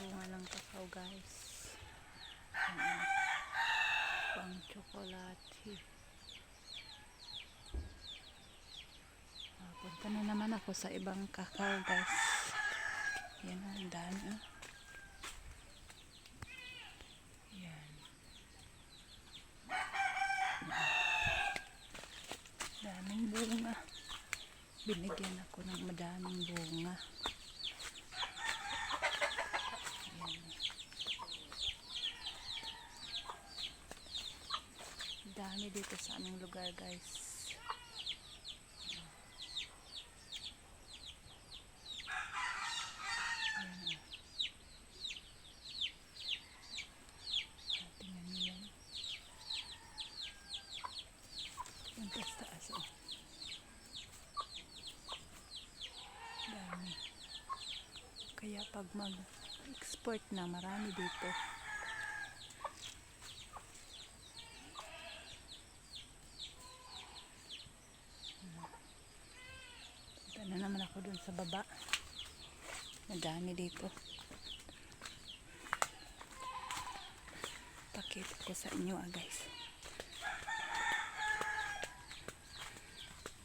bunga ng kakao guys. Ayan. pang chocolate. Ah, punta na naman ako sa ibang kakao guys. Yan ang dami. Oh. yan. Daming bunga. Binigyan ako ng madaming bunga. Dami dito sa aming lugar guys. Kaya pag mag-export na, marami dito. Punta na naman ako dun sa baba. Madami dito. Pakita ko sa inyo ah guys.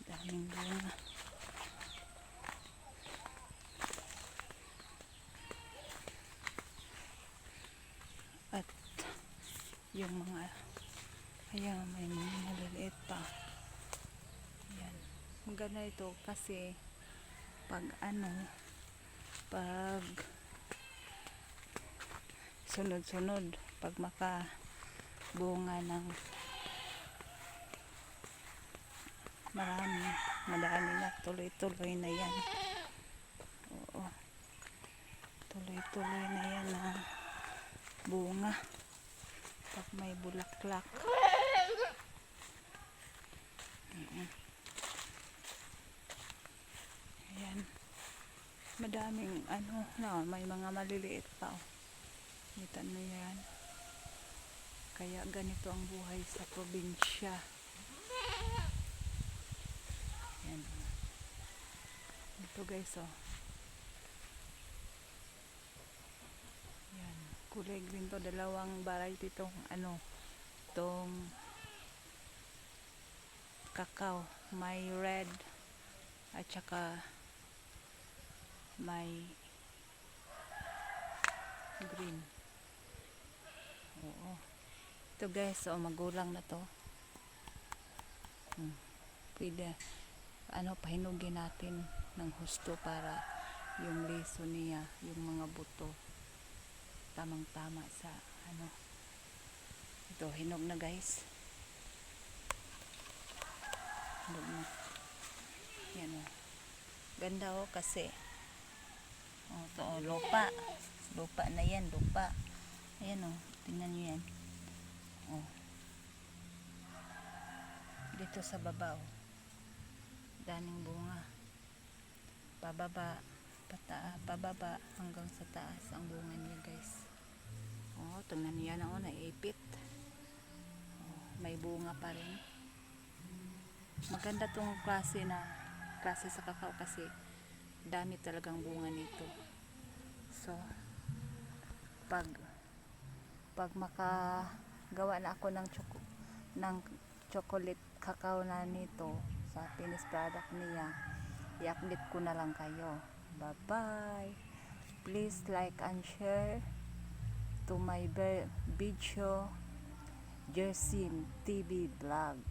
Daming bunga. At yung mga ayan may mga maliliit pa. Maganda ito kasi pag ano pag sunod-sunod pag maka bunga ng marami madami na tuloy-tuloy na yan. Oo. Tuloy-tuloy na yan na bunga. Pag may bulaklak. Mm-mm. ayan madaming ano na may mga maliliit pa oh. kita mo yan. Kaya ganito ang buhay sa probinsya. Yan. Ito guys oh. Yan. Kulay green to. Dalawang variety tong ano tong kakao. May red at saka may green. Oo. Ito guys oh magulang na to. Hmm. pwede ano pahinugin natin ng husto para yung liso niya yung mga buto tamang tama sa ano. Ito hinog na guys. Hinog na. Yan oh. Ganda oh kasi oh, ito oh lupa. Lupa na yan lupa. Ayan oh. Tingnan nyo yan. Oh. Dito sa baba oh. Daming bunga. Pababa pata, pababa hanggang sa taas ang bunga niya guys. Oh tingnan niyo yan oh. Naipit. Oh, may bunga pa rin. Maganda tong klase na klase sa kakao kasi dami talagang bunga nito. So pag pag makagawa na ako ng choco, ng chocolate cacao na nito sa finished product niya i-update ko na lang kayo. Bye bye please like and share to my video Jersin TV vlog